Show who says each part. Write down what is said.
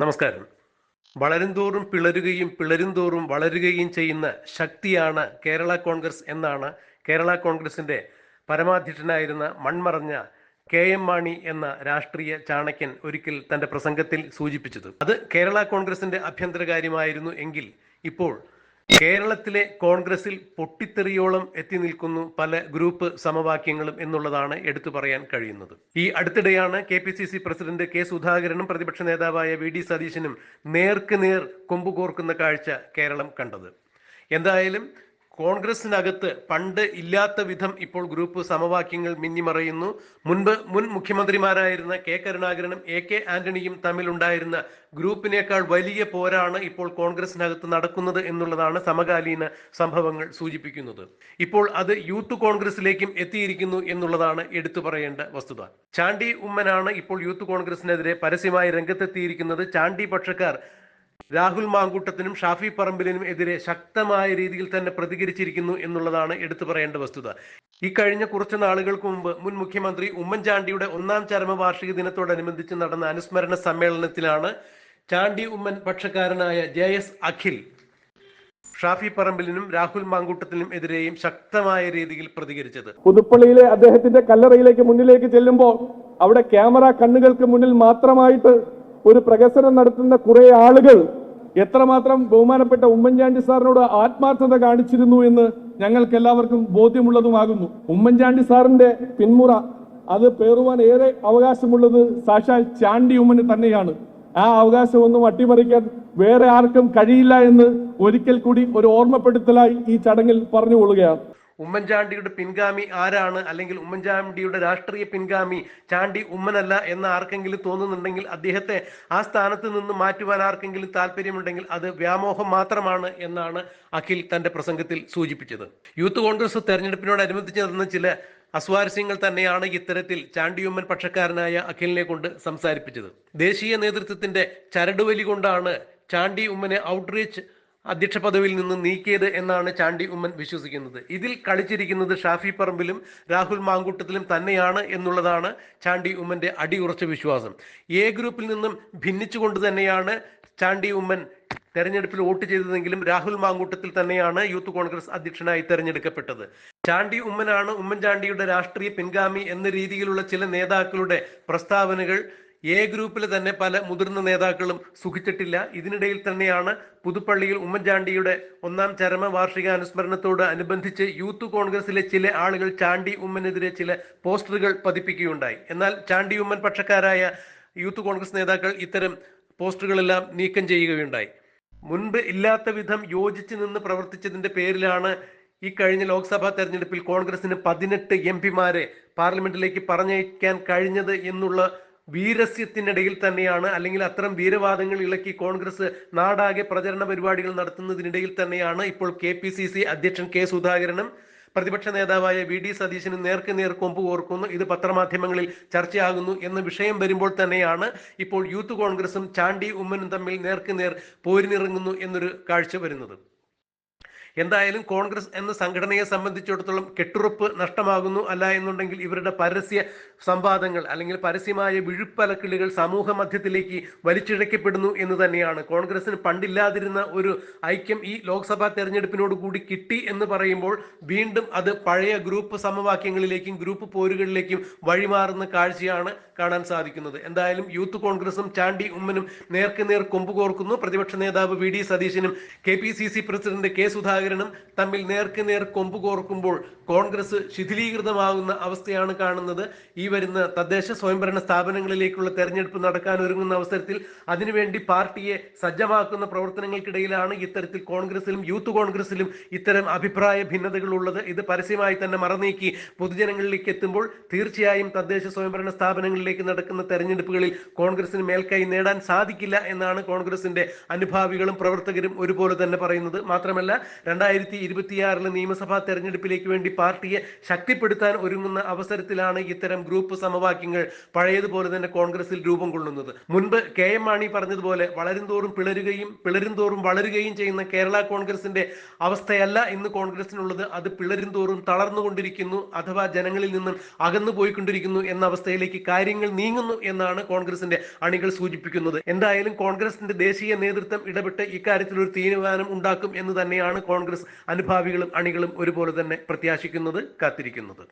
Speaker 1: നമസ്കാരം വളരുംതോറും പിളരുകയും പിളരുംതോറും വളരുകയും ചെയ്യുന്ന ശക്തിയാണ് കേരള കോൺഗ്രസ് എന്നാണ് കേരള കോൺഗ്രസിന്റെ പരമാധ്യക്ഷനായിരുന്ന മൺമറഞ്ഞ കെ എം മാണി എന്ന രാഷ്ട്രീയ ചാണക്യൻ ഒരിക്കൽ തന്റെ പ്രസംഗത്തിൽ സൂചിപ്പിച്ചത് അത് കേരള കോൺഗ്രസിന്റെ ആഭ്യന്തര കാര്യമായിരുന്നു എങ്കിൽ ഇപ്പോൾ കേരളത്തിലെ കോൺഗ്രസിൽ പൊട്ടിത്തെറിയോളം എത്തി നിൽക്കുന്നു പല ഗ്രൂപ്പ് സമവാക്യങ്ങളും എന്നുള്ളതാണ് എടുത്തു പറയാൻ കഴിയുന്നത് ഈ അടുത്തിടെയാണ് K P C C president K സുധാകരനും പ്രതിപക്ഷ നേതാവായ വി ഡി സതീശനും നേർക്ക് നേർ കൊമ്പുകോർക്കുന്ന കാഴ്ച കേരളം കണ്ടത് എന്തായാലും കോൺഗ്രസിനകത്ത് പണ്ട് ഇല്ലാത്ത വിധം ഇപ്പോൾ ഗ്രൂപ്പ് സമവാക്യങ്ങൾ മിന്നിമറയുന്നു മുൻപ് മുൻ മുഖ്യമന്ത്രിമാരായിരുന്ന കെ കരുണാകരനും എ കെ ആന്റണിയും തമ്മിലുണ്ടായിരുന്ന ഗ്രൂപ്പിനേക്കാൾ വലിയ പോരാണ് ഇപ്പോൾ കോൺഗ്രസിനകത്ത് നടക്കുന്നത് എന്നുള്ളതാണ് സമകാലീന സംഭവങ്ങൾ സൂചിപ്പിക്കുന്നത് ഇപ്പോൾ അത് യൂത്ത് കോൺഗ്രസിലേക്കും എത്തിയിരിക്കുന്നു എന്നുള്ളതാണ് എടുത്തു പറയേണ്ട വസ്തുത ചാണ്ടി ഉമ്മനാണ് ഇപ്പോൾ യൂത്ത് കോൺഗ്രസിനെതിരെ പരസ്യമായി രംഗത്തെത്തിയിരിക്കുന്നത് ചാണ്ടി പക്ഷക്കാർ രാഹുൽ മാങ്കൂട്ടത്തിനും ഷാഫി പറമ്പിലിനും എതിരെ ശക്തമായ രീതിയിൽ തന്നെ പ്രതികരിച്ചിരിക്കുന്നു എന്നുള്ളതാണ് എടുത്തു പറയേണ്ട വസ്തുത ഈ കഴിഞ്ഞ കുറച്ച് നാളുകൾക്ക് മുമ്പ് മുൻ മുഖ്യമന്ത്രി ഉമ്മൻചാണ്ടിയുടെ ഒന്നാം ചരമവാർഷിക ദിനത്തോടനുബന്ധിച്ച് നടന്ന അനുസ്മരണ സമ്മേളനത്തിലാണ് ചാണ്ടി ഉമ്മൻ പക്ഷക്കാരനായ ജെ എസ് അഖിൽ ഷാഫി പറമ്പിലിനും രാഹുൽ മാങ്കൂട്ടത്തിനും എതിരെയും ശക്തമായ രീതിയിൽ പ്രതികരിച്ചത് പുതുപ്പള്ളിയിലെ അദ്ദേഹത്തിന്റെ കല്ലറയിലേക്ക്
Speaker 2: മുന്നിലേക്ക് ചെല്ലുമ്പോൾ അവിടെ ക്യാമറ കണ്ണുകൾക്ക് മുന്നിൽ മാത്രമായിട്ട് ഒരു പ്രകസനം നടത്തുന്ന കുറേ ആളുകൾ എത്രമാത്രം ബഹുമാനപ്പെട്ട ഉമ്മൻചാണ്ടി സാറിനോട് ആത്മാർത്ഥത കാണിച്ചിരുന്നു എന്ന് ഞങ്ങൾക്ക് എല്ലാവർക്കും ബോധ്യമുള്ളതുമാകുന്നു ഉമ്മൻചാണ്ടി സാറിന്റെ പിന്മുറ അത് പേറുവാൻ ഏറെ അവകാശമുള്ളത് സാക്ഷാൽ ചാണ്ടി ഉമ്മന് തന്നെയാണ് ആ ഒന്നും അട്ടിമറിക്കാൻ വേറെ ആർക്കും കഴിയില്ല എന്ന് ഒരിക്കൽ കൂടി ഒരു ഓർമ്മപ്പെടുത്തലായി ഈ ചടങ്ങിൽ പറഞ്ഞുകൊള്ളുകയാണ് ഉമ്മൻചാണ്ടിയുടെ
Speaker 3: പിൻഗാമി ആരാണ് അല്ലെങ്കിൽ ഉമ്മൻചാണ്ടിയുടെ രാഷ്ട്രീയ പിൻഗാമി ചാണ്ടി ഉമ്മനല്ല എന്ന് ആർക്കെങ്കിലും തോന്നുന്നുണ്ടെങ്കിൽ അദ്ദേഹത്തെ ആ സ്ഥാനത്ത് നിന്ന് മാറ്റുവാൻ ആർക്കെങ്കിലും താല്പര്യമുണ്ടെങ്കിൽ അത് വ്യാമോഹം മാത്രമാണ് എന്നാണ് അഖിൽ തന്റെ പ്രസംഗത്തിൽ സൂചിപ്പിച്ചത് യൂത്ത് കോൺഗ്രസ് തെരഞ്ഞെടുപ്പിനോടനുബന്ധിച്ച് നടന്ന ചില അസ്വാരസ്യങ്ങൾ തന്നെയാണ് ഇത്തരത്തിൽ ചാണ്ടിയുമ്മൻ പക്ഷക്കാരനായ അഖിലിനെ കൊണ്ട് സംസാരിപ്പിച്ചത് ദേശീയ നേതൃത്വത്തിന്റെ ചരടുവലി കൊണ്ടാണ് ചാണ്ടി ഉമ്മനെ ഔട്ട്റീച്ച് അധ്യക്ഷ പദവിയിൽ നിന്ന് നീക്കിയത് എന്നാണ് ചാണ്ടി ഉമ്മൻ വിശ്വസിക്കുന്നത് ഇതിൽ കളിച്ചിരിക്കുന്നത് ഷാഫി പറമ്പിലും രാഹുൽ മാങ്കൂട്ടത്തിലും തന്നെയാണ് എന്നുള്ളതാണ് ചാണ്ടി ഉമ്മന്റെ അടിയുറച്ച വിശ്വാസം എ ഗ്രൂപ്പിൽ നിന്നും ഭിന്നിച്ചുകൊണ്ട് തന്നെയാണ് ചാണ്ടി ഉമ്മൻ തെരഞ്ഞെടുപ്പിൽ വോട്ട് ചെയ്തതെങ്കിലും രാഹുൽ മാങ്കൂട്ടത്തിൽ തന്നെയാണ് യൂത്ത് കോൺഗ്രസ് അധ്യക്ഷനായി തെരഞ്ഞെടുക്കപ്പെട്ടത് ചാണ്ടി ഉമ്മനാണ് ഉമ്മൻചാണ്ടിയുടെ രാഷ്ട്രീയ പിൻഗാമി എന്ന രീതിയിലുള്ള ചില നേതാക്കളുടെ പ്രസ്താവനകൾ എ ഗ്രൂപ്പിൽ തന്നെ പല മുതിർന്ന നേതാക്കളും സുഖിച്ചിട്ടില്ല ഇതിനിടയിൽ തന്നെയാണ് പുതുപ്പള്ളിയിൽ ഉമ്മൻചാണ്ടിയുടെ ഒന്നാം ചരമ വാർഷിക അനുസ്മരണത്തോട് അനുബന്ധിച്ച് യൂത്ത് കോൺഗ്രസിലെ ചില ആളുകൾ ചാണ്ടി ഉമ്മനെതിരെ ചില പോസ്റ്ററുകൾ പതിപ്പിക്കുകയുണ്ടായി എന്നാൽ ചാണ്ടി ഉമ്മൻ പക്ഷക്കാരായ യൂത്ത് കോൺഗ്രസ് നേതാക്കൾ ഇത്തരം പോസ്റ്ററുകളെല്ലാം നീക്കം ചെയ്യുകയുണ്ടായി മുൻപ് ഇല്ലാത്ത വിധം യോജിച്ച് നിന്ന് പ്രവർത്തിച്ചതിന്റെ പേരിലാണ് ഈ കഴിഞ്ഞ ലോക്സഭാ തെരഞ്ഞെടുപ്പിൽ കോൺഗ്രസിന് പതിനെട്ട് എം പിമാരെ പാർലമെന്റിലേക്ക് പറഞ്ഞയക്കാൻ കഴിഞ്ഞത് എന്നുള്ള വീരസ്യത്തിനിടയിൽ തന്നെയാണ് അല്ലെങ്കിൽ അത്തരം വീരവാദങ്ങൾ ഇളക്കി കോൺഗ്രസ് നാടാകെ പ്രചരണ പരിപാടികൾ നടത്തുന്നതിനിടയിൽ തന്നെയാണ് ഇപ്പോൾ കെ പി സി സി അധ്യക്ഷൻ കെ സുധാകരനും പ്രതിപക്ഷ നേതാവായ വി ഡി സതീശനും നേർക്ക് നേർ കൊമ്പ് കോർക്കുന്നു ഇത് പത്രമാധ്യമങ്ങളിൽ ചർച്ചയാകുന്നു എന്ന വിഷയം വരുമ്പോൾ തന്നെയാണ് ഇപ്പോൾ യൂത്ത് കോൺഗ്രസും ചാണ്ടി ഉമ്മനും തമ്മിൽ നേർക്ക് നേർ പോരിനിറങ്ങുന്നു എന്നൊരു കാഴ്ച വരുന്നത് എന്തായാലും കോൺഗ്രസ് എന്ന സംഘടനയെ സംബന്ധിച്ചിടത്തോളം കെട്ടുറപ്പ് നഷ്ടമാകുന്നു അല്ല എന്നുണ്ടെങ്കിൽ ഇവരുടെ പരസ്യ സംവാദങ്ങൾ അല്ലെങ്കിൽ പരസ്യമായ വിഴുപ്പലക്കിളുകൾ സമൂഹ മധ്യത്തിലേക്ക് വലിച്ചിഴക്കപ്പെടുന്നു എന്ന് തന്നെയാണ് കോൺഗ്രസിന് പണ്ടില്ലാതിരുന്ന ഒരു ഐക്യം ഈ ലോക്സഭാ തെരഞ്ഞെടുപ്പിനോട് കൂടി കിട്ടി എന്ന് പറയുമ്പോൾ വീണ്ടും അത് പഴയ ഗ്രൂപ്പ് സമവാക്യങ്ങളിലേക്കും ഗ്രൂപ്പ് പോരുകളിലേക്കും വഴിമാറുന്ന കാഴ്ചയാണ് കാണാൻ സാധിക്കുന്നത് എന്തായാലും യൂത്ത് കോൺഗ്രസും ചാണ്ടി ഉമ്മനും നേർക്കുനേർ നേർ കൊമ്പുകോർക്കുന്നു പ്രതിപക്ഷ നേതാവ് വി ഡി സതീശനും K P C C president K സുധാകരനും തമ്മിൽ നേർക്കുനേർ നേർ കൊമ്പുകോർക്കുമ്പോൾ കോൺഗ്രസ് ശിഥിലീകൃതമാകുന്ന അവസ്ഥയാണ് കാണുന്നത് ഈ വരുന്ന തദ്ദേശ സ്വയംഭരണ സ്ഥാപനങ്ങളിലേക്കുള്ള തെരഞ്ഞെടുപ്പ് നടക്കാൻ ഒരുങ്ങുന്ന അവസരത്തിൽ അതിനുവേണ്ടി പാർട്ടിയെ സജ്ജമാക്കുന്ന പ്രവർത്തനങ്ങൾക്കിടയിലാണ് ഇത്തരത്തിൽ കോൺഗ്രസിലും യൂത്ത് കോൺഗ്രസിലും ഇത്തരം അഭിപ്രായ ഭിന്നതകൾ ഉള്ളത് ഇത് പരസ്യമായി തന്നെ മറന്നീക്കി പൊതുജനങ്ങളിലേക്ക് എത്തുമ്പോൾ തീർച്ചയായും തദ്ദേശ സ്വയംഭരണ സ്ഥാപനങ്ങളിലേക്ക് ലക്ഷ്യത്തിലേക്ക് നടക്കുന്ന തെരഞ്ഞെടുപ്പുകളിൽ കോൺഗ്രസിന് മേൽക്കൈ നേടാൻ സാധിക്കില്ല എന്നാണ് കോൺഗ്രസിന്റെ അനുഭാവികളും പ്രവർത്തകരും ഒരുപോലെ തന്നെ പറയുന്നത് മാത്രമല്ല രണ്ടായിരത്തി ഇരുപത്തിയാറിലെ നിയമസഭാ തെരഞ്ഞെടുപ്പിലേക്ക് വേണ്ടി പാർട്ടിയെ ശക്തിപ്പെടുത്താൻ ഒരുങ്ങുന്ന അവസരത്തിലാണ് ഇത്തരം ഗ്രൂപ്പ് സമവാക്യങ്ങൾ പഴയതുപോലെ തന്നെ കോൺഗ്രസിൽ രൂപം കൊള്ളുന്നത് മുൻപ് കെ എം മാണി പറഞ്ഞതുപോലെ വളരുംതോറും പിളരുകയും പിളരുംതോറും വളരുകയും ചെയ്യുന്ന കേരള കോൺഗ്രസിന്റെ അവസ്ഥയല്ല ഇന്ന് കോൺഗ്രസിനുള്ളത് അത് പിളരുംതോറും തളർന്നുകൊണ്ടിരിക്കുന്നു അഥവാ ജനങ്ങളിൽ നിന്നും അകന്നു പോയിക്കൊണ്ടിരിക്കുന്നു എന്ന അവസ്ഥയിലേക്ക് കാര്യം കാര്യങ്ങൾ നീങ്ങുന്നു എന്നാണ് കോൺഗ്രസിന്റെ അണികൾ സൂചിപ്പിക്കുന്നത് എന്തായാലും കോൺഗ്രസിന്റെ ദേശീയ നേതൃത്വം ഇടപെട്ട് ഇക്കാര്യത്തിൽ ഒരു തീരുമാനം ഉണ്ടാക്കും എന്ന് തന്നെയാണ് കോൺഗ്രസ് അനുഭാവികളും അണികളും ഒരുപോലെ തന്നെ പ്രത്യാശിക്കുന്നത് കാത്തിരിക്കുന്നത്